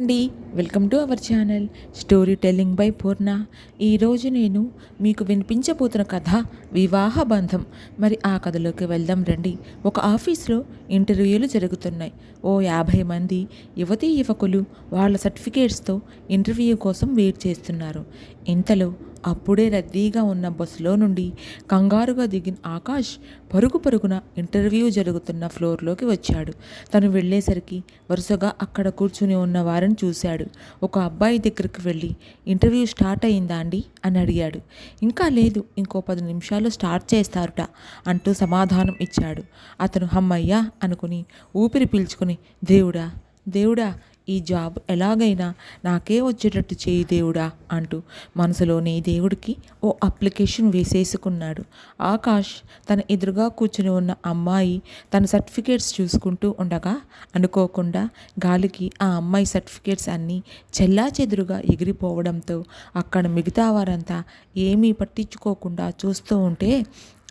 అండి. Welcome to our channel story telling by Purna. ఈరోజు నేను మీకు వినిపించబోతున్న కథ వివాహ బంధం. మరి ఆ కథలోకి వెళ్దాం రండి. ఒక ఆఫీస్లో ఇంటర్వ్యూలు జరుగుతున్నాయి. ఓ యాభై మంది యువతీ యువకులు వాళ్ళ సర్టిఫికేట్స్తో ఇంటర్వ్యూ కోసం వెయిట్ చేస్తున్నారు. ఇంతలో అప్పుడే రద్దీగా ఉన్న బస్సులో నుండి కంగారుగా దిగిన ఆకాష్ పరుగు పరుగున ఇంటర్వ్యూ జరుగుతున్న ఫ్లోర్లోకి వచ్చాడు. తను వెళ్ళేసరికి వరుసగా అక్కడ కూర్చుని ఉన్న వారిని చూశాడు. ఒక అబ్బాయి దగ్గరికి వెళ్ళి ఇంటర్వ్యూ స్టార్ట్ అయిందా అండి? అని అడిగాడు. ఇంకా లేదు ఇంకో పది నిమిషాలు స్టార్ట్ చేస్తారుట అంటూ సమాధానం ఇచ్చాడు. అతను హమ్మయ్యా అనుకుని ఊపిరి పీల్చుకుని దేవుడా దేవుడా ఈ జాబ్ ఎలాగైనా నాకే వచ్చేటట్టు చేయి దేవుడా అంటూ మనసులోని దేవుడికి ఓ అప్లికేషన్ వేసేసుకున్నాడు. ఆకాష్ తన ఎదురుగా కూర్చుని ఉన్న అమ్మాయి తన సర్టిఫికేట్స్ చూసుకుంటూ ఉండగా అనుకోకుండా గాలికి ఆ అమ్మాయి సర్టిఫికేట్స్ అన్నీ చెల్లా చెదురుగా ఎగిరిపోవడంతో అక్కడ మిగతా వారంతా ఏమీ పట్టించుకోకుండా చూస్తూ ఉంటే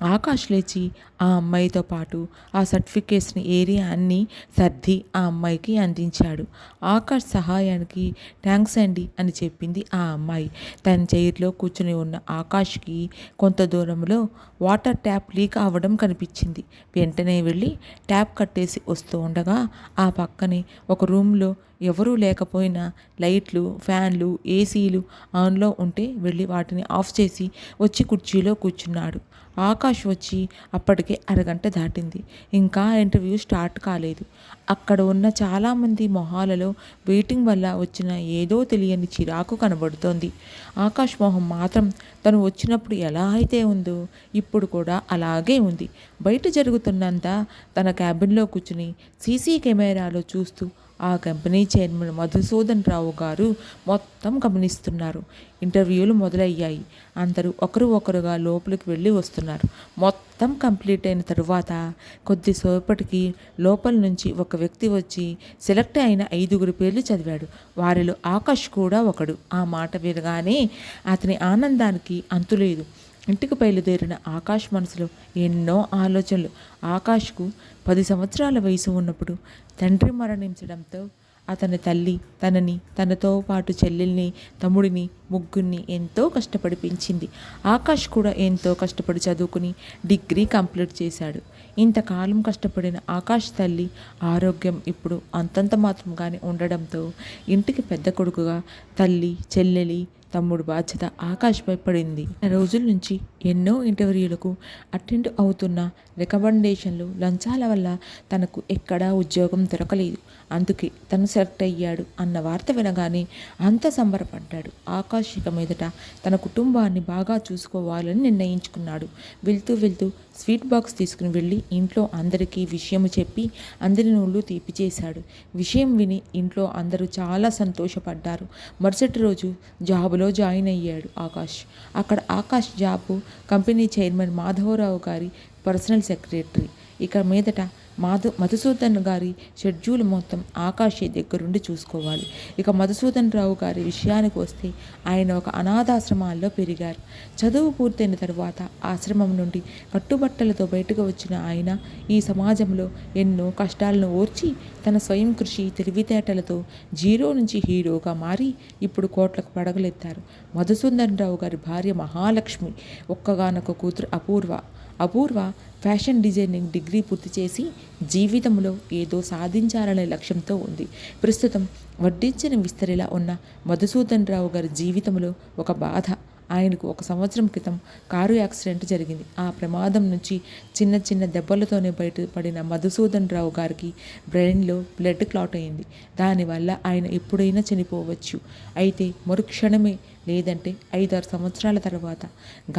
ఆకాష్ లేచి ఆ అమ్మాయితో పాటు ఆ సర్టిఫికేట్స్ని ఏరియా అన్ని సర్ది ఆ అమ్మాయికి అందించాడు. ఆకాష్ సహాయానికి థ్యాంక్స్ అండి అని చెప్పింది ఆ అమ్మాయి. తన చైర్లో కూర్చుని ఉన్న ఆకాష్కి కొంత దూరంలో వాటర్ ట్యాప్ లీక్ అవ్వడం కనిపించింది. వెంటనే వెళ్ళి ట్యాప్ కట్టేసి వస్తూ ఉండగా ఆ పక్కనే ఒక రూమ్లో ఎవరూ లేకపోయినా లైట్లు ఫ్యాన్లు ఏసీలు ఆన్లో ఉంటే వెళ్ళి వాటిని ఆఫ్ చేసి వచ్చి కుర్చీలో కూర్చున్నాడు. ఆకాష్ వచ్చి అప్పటికే అరగంట దాటింది. ఇంకా ఇంటర్వ్యూ స్టార్ట్ కాలేదు. అక్కడ ఉన్న చాలామంది మొహాలలో వెయిటింగ్ వల్ల వచ్చిన ఏదో తెలియని చిరాకు కనబడుతోంది. ఆకాష్ మొహం మాత్రం తను వచ్చినప్పుడు ఎలా అయితే ఉందో ఇప్పుడు కూడా అలాగే ఉంది. బయట జరుగుతున్నంత తన క్యాబిన్లో కూర్చుని సీసీ కెమెరాలో చూస్తూ ఆ కంపెనీ చైర్మన్ మధుసూదన్ రావు గారు మొత్తం గమనిస్తున్నారు. ఇంటర్వ్యూలు మొదలయ్యాయి. అందరూ ఒకరు ఒకరుగా లోపలికి వెళ్ళి వస్తున్నారు. మొత్తం కంప్లీట్ అయిన తరువాత కొద్దిసేపటికి లోపల నుంచి ఒక వ్యక్తి వచ్చి సెలెక్ట్ అయిన ఐదుగురు పేర్లు చదివాడు. వారిలో ఆకాష్ కూడా ఒకడు. ఆ మాట వినగానే అతని ఆనందానికి అంతులేదు. ఇంటికి బయలుదేరిన ఆకాష్ మనసులో ఎన్నో ఆలోచనలు. ఆకాష్కు పది సంవత్సరాల వయసు ఉన్నప్పుడు తండ్రి మరణించడంతో అతని తల్లి తనని తనతో పాటు చెల్లెల్ని తమ్ముడిని ముగ్గురిని ఎంతో కష్టపడి పెంచింది ఆకాష్ కూడా ఎంతో కష్టపడి చదువుకుని డిగ్రీ కంప్లీట్ చేశాడు. ఇంతకాలం కష్టపడిన ఆకాష్ తల్లి ఆరోగ్యం ఇప్పుడు అంతంత మాత్రంగానే ఉండడంతో ఇంటికి పెద్ద కొడుకుగా తల్లి చెల్లెలి తమ్ముడు బాధ్యత ఆకాష్పై పడింది. రోజుల నుంచి ఎన్నో ఇంటర్వ్యూలకు అటెండ్ అవుతున్న రికమెండేషన్లు లంచాల వల్ల తనకు ఎక్కడా ఉద్యోగం దొరకలేదు. అందుకే తను సెలెక్ట్ అయ్యాడు అన్న వార్త వినగానే అంత సంబరపడ్డాడు. ఆకాష్ ఇక మీదట తన కుటుంబాన్ని బాగా చూసుకోవాలని నిర్ణయించుకున్నాడు. వెళ్తూ వెళ్తూ స్వీట్ బాక్స్ తీసుకుని వెళ్ళి ఇంట్లో అందరికీ విషయం చెప్పి అందరి నూళ్ళు తీపి చేశాడు. విషయం విని ఇంట్లో అందరూ చాలా సంతోషపడ్డారు. మరుసటి రోజు జాబులో జాయిన్ అయ్యాడు ఆకాష్. అక్కడ Akash job company chairman Madhavarao గారి పర్సనల్ సెక్రటరీ. ఇక మీదట మాధు మధుసూదన్ గారి షెడ్యూల్ మొత్తం ఆకాశే దగ్గరుండి చూసుకోవాలి. ఇక మధుసూదన్ రావు గారి విషయానికి వస్తే ఆయన ఒక అనాథాశ్రమాల్లో పెరిగారు. చదువు పూర్తయిన తరువాత ఆశ్రమం నుండి కట్టుబట్టలతో బయటకు వచ్చిన ఆయన ఈ సమాజంలో ఎన్నో కష్టాలను ఓర్చి తన స్వయం కృషి తెలివితేటలతో జీరో నుంచి హీరోగా మారి ఇప్పుడు కోట్లకు పడగలెత్తారు. మధుసూదన్ రావు గారి భార్య మహాలక్ష్మి ఒక్కగానొక కూతురు Apoorva Apoorva fashion designing degree పూర్తి చేసి జీవితంలో ఏదో సాధించాలనే లక్ష్యంతో ఉంది. ప్రస్తుతం వడ్డించిన విస్తరిలా ఉన్న మధుసూదన్ రావు గారి జీవితంలో ఒక బాధ. ఆయనకు ఒక సంవత్సరం క్రితం కారు యాక్సిడెంట్ జరిగింది. ఆ ప్రమాదం నుంచి చిన్న చిన్న దెబ్బలతోనే బయటపడిన మధుసూదన్ రావు గారికి బ్రెయిన్లో బ్లడ్ క్లాట్ అయింది. దానివల్ల ఆయన ఎప్పుడైనా చనిపోవచ్చు. అయితే మరుక్షణమే లేదంటే ఐదారు సంవత్సరాల తర్వాత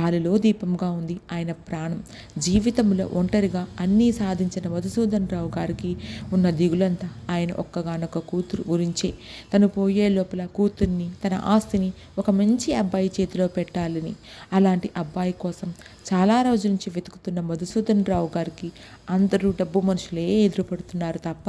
గాలిలో దీపంగా ఉంది ఆయన ప్రాణం. జీవితంలో ఒంటరిగా అన్నీ సాధించిన మధుసూదన్ రావు గారికి ఉన్న దిగులంతా ఆయన ఒక్కగానొక్క కూతురు గురించే. తను పోయే లోపల కూతుర్ని తన ఆస్తిని ఒక మంచి అబ్బాయి చేతిలో పెట్టాలని అలాంటి అబ్బాయి కోసం చాలా రోజుల నుంచి వెతుకుతున్న మధుసూదన్ రావు గారికి అందరూ డబ్బు మనుషులే ఎదురుపడుతున్నారు తప్ప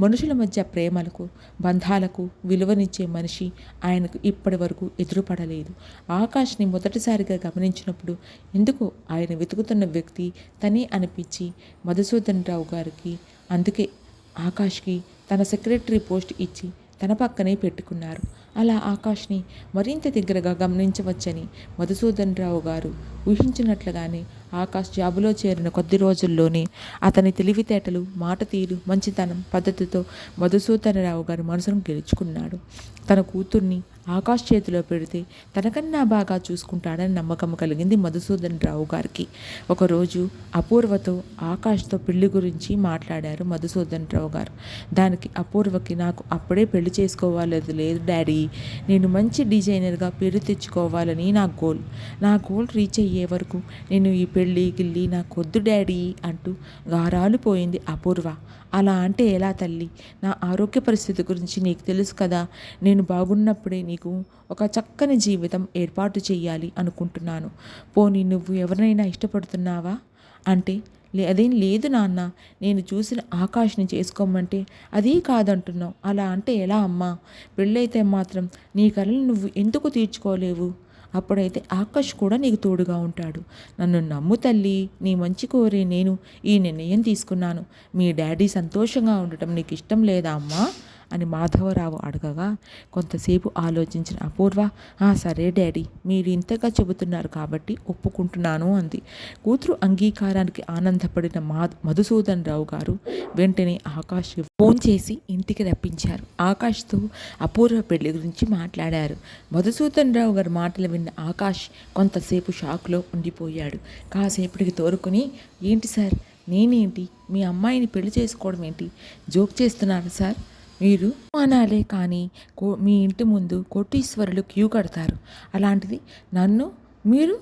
మనుషుల మధ్య ప్రేమలకు బంధాలకు విలువనిచ్చే మనిషి ఆయనకు ఇప్పటి వరకు ఎదురుపడలేదు. ఆకాష్ని మొదటిసారిగా గమనించినప్పుడు ఎందుకు ఆయన వెతుకుతున్న వ్యక్తి తనే అనిపించి మధుసూదన్ రావు గారికి అందుకే ఆకాష్కి తన సెక్రటరీ పోస్ట్ ఇచ్చి తన పక్కనే పెట్టుకున్నారు. అలా ఆకాష్ని మరింత దగ్గరగా గమనించవచ్చని మధుసూదన్ రావు గారు ఊహించినట్లుగానే ఆకాష్ జాబులో చేరిన కొద్ది రోజుల్లోనే అతని తెలివితేటలు మాట తీరు మంచితనం పద్ధతితో మధుసూదన్ రావు గారి మనసును గెలుచుకున్నాడు. తన కూతుర్ని ఆకాష్ చేతిలో పెడితే తనకన్నా బాగా చూసుకుంటాడని నమ్మకం కలిగింది మధుసూదన్ రావు గారికి. ఒకరోజు అపూర్వతో ఆకాష్తో పెళ్ళి గురించి మాట్లాడారు మధుసూదన్ రావు గారు. దానికి అపూర్వకి నాకు అప్పుడే పెళ్ళి చేసుకోవాలేదు లేదు డాడీ. నేను మంచి డిజైనర్గా పేరు తెచ్చుకోవాలని నా గోల్. నా గోల్ రీచ్ అయ్యే వరకు నేను ఈ పెళ్ళి గిల్లి నాకొద్దు డాడీ అంటూ గారాలు పోయింది అపూర్వ. అలా అంటే ఎలా తల్లి? నా ఆరోగ్య పరిస్థితి గురించి నీకు తెలుసు కదా. నేను బాగున్నప్పుడే నీకు ఒక చక్కని జీవితం ఏర్పాటు చేయాలి అనుకుంటున్నాను. పోనీ నువ్వు ఎవరినైనా ఇష్టపడుతున్నావా? అంటే లే అదేం లేదు నాన్న. నేను చూసిన ఆకాష్ని చేసుకోమంటే అదీ కాదంటున్నావు. అలా అంటే ఎలా అమ్మా? పెళ్ళైతే మాత్రం నీ కళలు నువ్వు ఎందుకు తీర్చుకోలేవు? అప్పుడైతే ఆకాష్ కూడా నీకు తోడుగా ఉంటాడు. నన్ను నమ్ము తల్లి నీ మంచి కోరి నేను ఈ నిర్ణయం తీసుకున్నాను. మీ డాడీ సంతోషంగా ఉండటం నీకు ఇష్టం లేదా అమ్మా? అని మాధవరావు అడగగా కొంతసేపు ఆలోచించిన అపూర్వ ఆ సరే డాడీ మీరు ఇంతగా చెబుతున్నారు కాబట్టి ఒప్పుకుంటున్నాను అంది. కూతురు అంగీకారానికి ఆనందపడిన మా మధుసూదన్ రావు గారు వెంటనే ఆకాష్ ఫోన్ చేసి ఇంటికి రప్పించారు. ఆకాష్తో అపూర్వ పెళ్ళి గురించి మాట్లాడారు. మధుసూదన్ రావు గారి మాటలు విన్న ఆకాష్ కొంతసేపు షాక్లో ఉండిపోయాడు. కాసేపటికి తోరుకుని ఏంటి సార్? నేనేంటి? మీ అమ్మాయిని పెళ్ళి చేసుకోవడం ఏంటి? జోక్ చేస్తున్నారు సార్? మీరు మానాలే కానీ కో మీ ఇంటి ముందు కోటీశ్వరులు క్యూ కడతారు. అలాంటిది నన్ను మీరు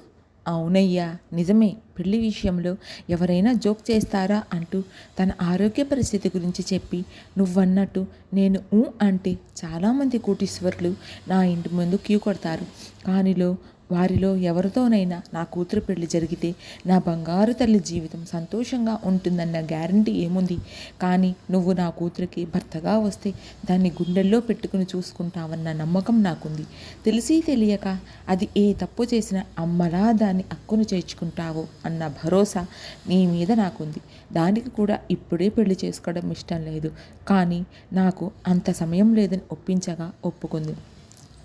అవునయ్యా నిజమే. పెళ్ళి విషయంలో ఎవరైనా జోక్ చేస్తారా అంటూ తన ఆరోగ్య పరిస్థితి గురించి చెప్పి నువ్వన్నట్టు నేను ఊ అంటే చాలామంది కోటీశ్వరులు నా ఇంటి ముందు క్యూ కొడతారు. కానిలో వారిలో ఎవరితోనైనా నా కూతురు పెళ్ళి జరిగితే నా బంగారు తల్లి జీవితం సంతోషంగా ఉంటుందన్న గ్యారంటీ ఏముంది? కానీ నువ్వు నా కూతురికి భర్తగా వస్తే దాన్ని గుండెల్లో పెట్టుకుని చూసుకుంటావన్న నమ్మకం నాకుంది. తెలిసి తెలియక అది ఏ తప్పు చేసినా అమ్మలా దాన్ని అక్కును చేర్చుకుంటావు అన్న భరోసా నీ మీద నాకుంది. దానికి కూడా ఇప్పుడే పెళ్ళి చేసుకోవడం ఇష్టం లేదు. కానీ నాకు అంత సమయం లేదని ఒప్పించగా ఒప్పుకుంది.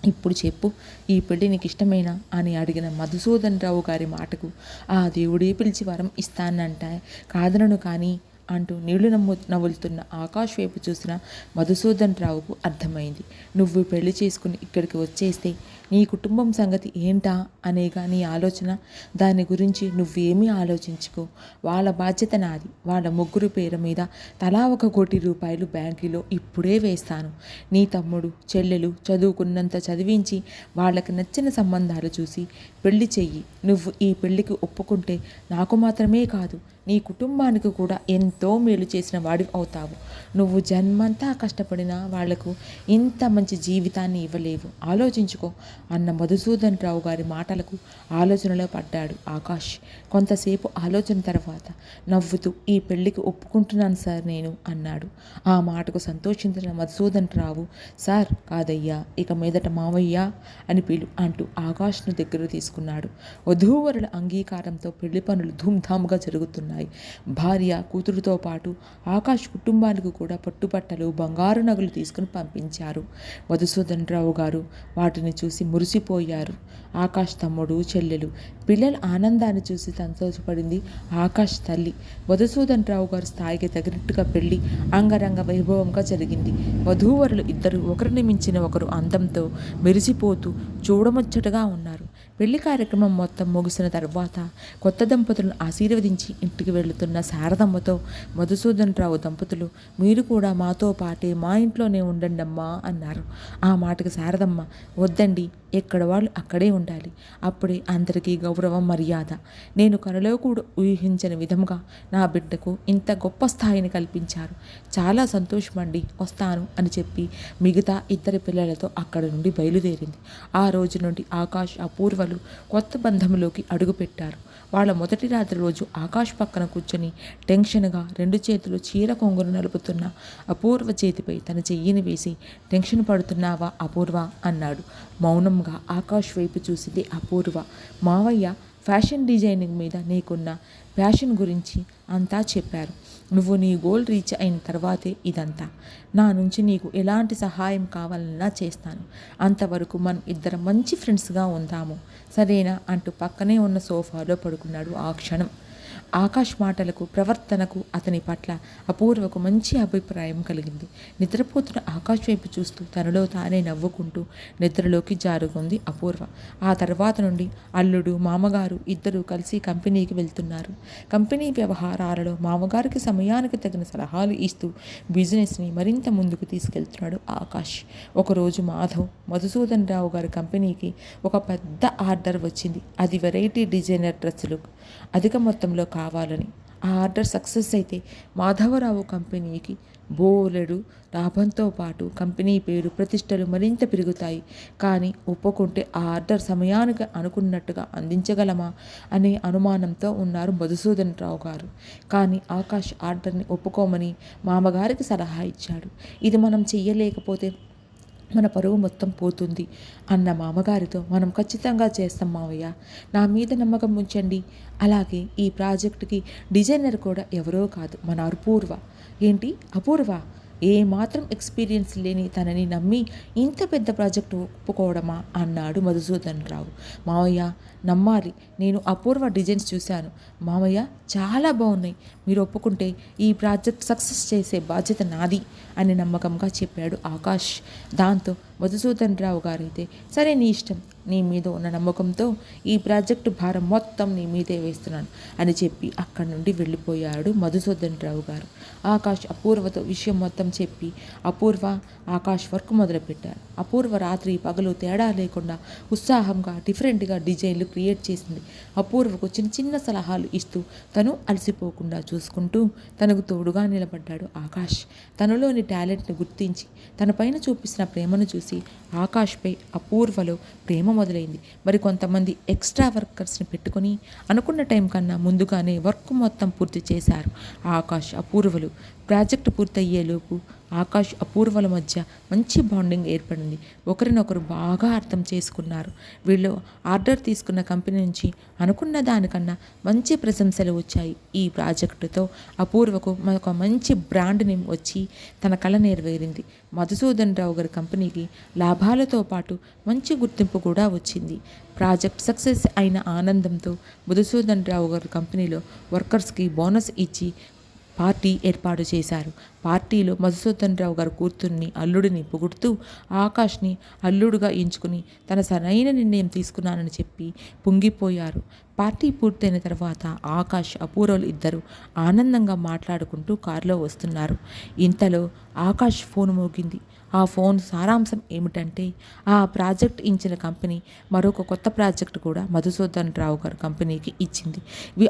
ఇప్పుడు చెప్పు ఈ పెళ్ళి నీకు ఇష్టమేనా అని అడిగిన మధుసూదన్ రావు గారి మాటకు ఆ దేవుడే పిలిచి వరం ఇస్తానంట కాదనను కానీ అంటూ నీళ్ళు నమ్ము నవ్వులుతున్న ఆకాష్ వైపు చూసిన మధుసూదన్ రావుకు అర్థమైంది. నువ్వు పెళ్ళి చేసుకుని ఇక్కడికి వచ్చేస్తే నీ కుటుంబం సంగతి ఏంటా? అనేగా నీ ఆలోచన. దాని గురించి నువ్వేమీ ఆలోచించుకో. వాళ్ళ బాధ్యత నాది. వాళ్ళ ముగ్గురు పేరు మీద తలా ఒక కోటి రూపాయలు బ్యాంకులో ఇప్పుడే వేస్తాను. నీ తమ్ముడు చెల్లెలు చదువుకున్నంత చదివించి వాళ్ళకి నచ్చిన సంబంధాలు చూసి పెళ్ళి చెయ్యి. నువ్వు ఈ పెళ్ళికి ఒప్పుకుంటే నాకు మాత్రమే కాదు నీ కుటుంబానికి కూడా ఎంత మేలు చేసిన వాడి అవుతావు. నువ్వు జన్మంతా కష్టపడినా వాళ్ళకు ఇంత మంచి జీవితాన్ని ఇవ్వలేవు. ఆలోచించుకో. అన్న మధుసూదన్ రావు గారి మాటలకు ఆలోచనలో పడ్డాడు ఆకాష్. కొంతసేపు ఆలోచన తర్వాత నవ్వుతూ ఈ పెళ్ళికి ఒప్పుకుంటున్నాను సార్ నేను అన్నాడు. ఆ మాటకు సంతోషించిన మధుసూదన్ రావు సార్ కాదయ్యా ఇక మీదట మావయ్యా అని పిలు అంటూ ఆకాష్ను దగ్గర తీసుకున్నాడు. వధూవరుల అంగీకారంతో పెళ్ళి పనులు ధూమ్ధామ్గా జరుగుతున్నాయి. భార్య కూతురుతో పాటు ఆకాష్ కుటుంబానికి కూడా పట్టుబట్టలు బంగారు నగలు తీసుకుని పంపించారు. మధుసూదన్ రావు గారు వాటిని చూసి మురిసిపోయారు. ఆకాష్ తమ్ముడు చెల్లెలు పిల్లల ఆనందాన్ని చూసి సంతోషపడింది ఆకాష్ తల్లి. మధుసూదన్ రావు గారు స్థాయికి తగినట్టుగా పెళ్ళి అంగరంగ వైభవంగా జరిగింది. వధూవరులు ఇద్దరు ఒకరిని మించిన ఒకరు అందంతో మెరిసిపోతూ చూడముచ్చటగా ఉన్నారు. పెళ్ళి కార్యక్రమం మొత్తం ముగిసిన తర్వాత కొత్త దంపతులను ఆశీర్వదించి ఇంటికి వెళుతున్న శారదమ్మతో మధుసూదన్ రావు దంపతులు మీరు కూడా మాతో పాటే మా ఇంట్లోనే ఉండండి అమ్మా అన్నారు. ఆ మాటకు శారదమ్మ వద్దండి ఎక్కడ వాళ్ళు అక్కడే ఉండాలి. అప్పుడే అందరికీ గౌరవం మర్యాద. నేను కనులో కూడా ఊహించని విధంగా నా బిడ్డకు ఇంత గొప్ప స్థాయిని కల్పించారు. చాలా సంతోషమండి వస్తాను అని చెప్పి మిగతా ఇద్దరి పిల్లలతో అక్కడ నుండి బయలుదేరింది. ఆ రోజు నుండి ఆకాష్ అపూర్వలు కొత్త బంధంలోకి అడుగుపెట్టారు. వాళ్ళ మొదటి రాత్రి రోజు ఆకాష్ పక్కన కూర్చొని టెన్షన్గా రెండు చేతులు చీర కొంగును నలుపుతున్న అపూర్వ చేతిపై తన చెయ్యిని వేసి టెన్షన్ పడుతున్నావా అపూర్వ? అన్నాడు. మౌనంగా ఆకాష్ వైపు చూసింది అపూర్వ. మావయ్య ఫ్యాషన్ డిజైనింగ్ మీద నీకున్న ప్యాషన్ గురించి అంతా చెప్పారు. నువ్వు నీ గోల్ రీచ్ అయిన తర్వాతే ఇదంతా. నా నుంచి నీకు ఎలాంటి సహాయం కావాలన్నా చేస్తాను. అంతవరకు మనం ఇద్దరం మంచి ఫ్రెండ్స్గా ఉందాము. సరేనా? అంటూ పక్కనే ఉన్న సోఫాలో పడుకున్నాడు ఆ క్షణం. ఆకాష్ మాటలకు ప్రవర్తనకు అతని పట్ల అపూర్వకు మంచి అభిప్రాయం కలిగింది. నిద్రపోతున్న ఆకాష్ వైపు చూస్తూ తనలో తానే నవ్వుకుంటూ నిద్రలోకి జారుకుంది అపూర్వ. ఆ తర్వాత నుండి అల్లుడు మామగారు ఇద్దరూ కలిసి కంపెనీకి వెళ్తున్నారు. కంపెనీ వ్యవహారాలలో మామగారికి సమయానికి తగిన సలహాలు ఇస్తూ బిజినెస్ని మరింత ముందుకు తీసుకెళ్తున్నాడు ఆకాష్. ఒకరోజు మాధవ్ మధుసూదన్ రావు గారి కంపెనీకి ఒక పెద్ద ఆర్డర్ వచ్చింది. అది వెరైటీ డిజైనర్ డ్రెస్సులు అధిక మొత్తంలో కావాలని. ఆ ఆర్డర్ సక్సెస్ అయితే మాధవరావు కంపెనీకి బోలెడు లాభంతో పాటు కంపెనీ పేరు ప్రతిష్టలు మరింత పెరుగుతాయి. కానీ ఒప్పుకుంటే ఆ ఆర్డర్ సమయానికి అనుకున్నట్టుగా అందించగలమా అనే అనుమానంతో ఉన్నారు మధుసూదన్ రావు గారు. కానీ ఆకాష్ ఆర్డర్ని ఒప్పుకోమని మామగారికి సలహా ఇచ్చాడు. ఇది మనం చెయ్యలేకపోతే మన పరువు మొత్తం పోతుంది అన్న మామగారితో మనం ఖచ్చితంగా చేస్తాం మావయ్య. నా మీద నమ్మకం ఉంచండి. అలాగే ఈ ప్రాజెక్టుకి డిజైనర్ కూడా ఎవరో కాదు మన అపూర్వ. ఏంటి? అపూర్వ? ఏమాత్రం ఎక్స్పీరియన్స్ లేని తనని నమ్మి ఇంత పెద్ద ప్రాజెక్టు ఒప్పుకోవడమా అన్నాడు మధుసూదన్ రావు. మావయ్య నమ్మాలి. నేను అపూర్వ డిజైన్స్ చూశాను. మామయ్య చాలా బాగున్నాయి. మీరు ఒప్పుకుంటే ఈ ప్రాజెక్ట్ సక్సెస్ చేసే బాధ్యత నాది అని నమ్మకంగా చెప్పాడు ఆకాష్. దాంతో మధుసూదన్ రావు గారైతే సరే నీ ఇష్టం. నీ మీద ఉన్న నమ్మకంతో ఈ ప్రాజెక్టు భారం మొత్తం నీ మీదే వేస్తున్నాను అని చెప్పి అక్కడి నుండి వెళ్ళిపోయాడు మధుసూదన్ రావు గారు. ఆకాష్ అపూర్వతో విషయం మొత్తం చెప్పి అపూర్వ ఆకాష్ వర్క్ మొదలుపెట్టారు. అపూర్వ రాత్రి పగలు తేడా లేకుండా ఉత్సాహంగా డిఫరెంట్గా డిజైన్లు క్రియేట్ చేసింది. అపూర్వకు చిన్న చిన్న సలహాలు ఇస్తూ తను అలసిపోకుండా చూసుకుంటూ తనకు తోడుగా నిలబడ్డాడు ఆకాష్. తనలోని టాలెంట్ని గుర్తించి తన పైన చూపిస్తున్న ప్రేమను చూసి ఆకాష్పై అపూర్వలో ప్రేమ మొదలైంది. మరి కొంతమంది ఎక్స్ట్రా వర్కర్స్ని పెట్టుకొని అనుకున్న టైం కన్నా ముందుగానే వర్క్ మొత్తం పూర్తి చేశారు. ఆకాష్ అపూర్వలు. ప్రాజెక్టు పూర్తయ్యేలోపు ఆకాష్ అపూర్వల మధ్య మంచి బాండింగ్ ఏర్పడింది. ఒకరినొకరు బాగా అర్థం చేసుకున్నారు. వీళ్ళు ఆర్డర్ తీసుకున్న కంపెనీ నుంచి అనుకున్న దానికన్నా మంచి ప్రశంసలు వచ్చాయి. ఈ ప్రాజెక్టుతో అపూర్వకు ఒక మంచి బ్రాండ్ నేమ్ వచ్చి తన కళ నెరవేరింది. మధుసూదన్ రావు గారి కంపెనీకి లాభాలతో పాటు మంచి గుర్తింపు కూడా వచ్చింది. ప్రాజెక్ట్ సక్సెస్ అయిన ఆనందంతో మధుసూదన్ రావు గారి కంపెనీలో వర్కర్స్కి బోనస్ ఇచ్చి పార్టీ ఏర్పాటు చేశారు. పార్టీలో మధుసూదన్ రావు గారు కూతుర్ని అల్లుడిని పొగుడుతూ ఆకాష్ని అల్లుడుగా ఎంచుకుని తన సరైన నిర్ణయం తీసుకున్నానని చెప్పి పొంగిపోయారు. పార్టీ పూర్తయిన తర్వాత ఆకాష్ అపూర్వలు ఇద్దరు ఆనందంగా మాట్లాడుకుంటూ కారులో వస్తున్నారు. ఇంతలో ఆకాష్ ఫోన్ మోగింది. ఆ ఫోన్ సారాంశం ఏమిటంటే ఆ ప్రాజెక్ట్ ఇచ్చిన కంపెనీ మరొక కొత్త ప్రాజెక్ట్ కూడా మధుసూదన్ రావు గారు కంపెనీకి ఇచ్చింది.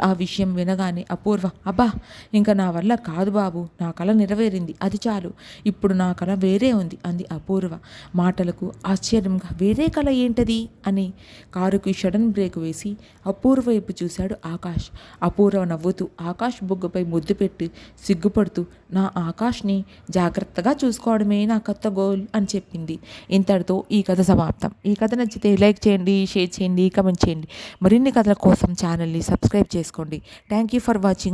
ఆ విషయం వినగానే అపూర్వ అబ్బా ఇంకా నా వల్ల కాదు బాబు నా కళ నెరవేరింది అది చాలు ఇప్పుడు నా కళ వేరే ఉంది అంది అపూర్వ. మాటలకు ఆశ్చర్యంగా వేరే కళ ఏంటది? అని కారుకి షడన్ బ్రేక్ వేసి అపూర్వ వైపు చూశాడు ఆకాష్. అపూర్వ నవ్వుతూ ఆకాష్ బుగ్గపై ముద్దు పెట్టి సిగ్గుపడుతూ నా ఆకాష్ని జాగ్రత్తగా చూసుకోవడమే నా కొత్త గోల్ అని చెప్పింది. ఇంతటితో ఈ కథ సమాప్తం. ఈ కథ నచ్చితే లైక్ చేయండి షేర్ చేయండి కమెంట్ చేయండి. మరిన్ని కథల కోసం ఛానల్ని సబ్స్క్రైబ్ చేసుకోండి. Thank you for watching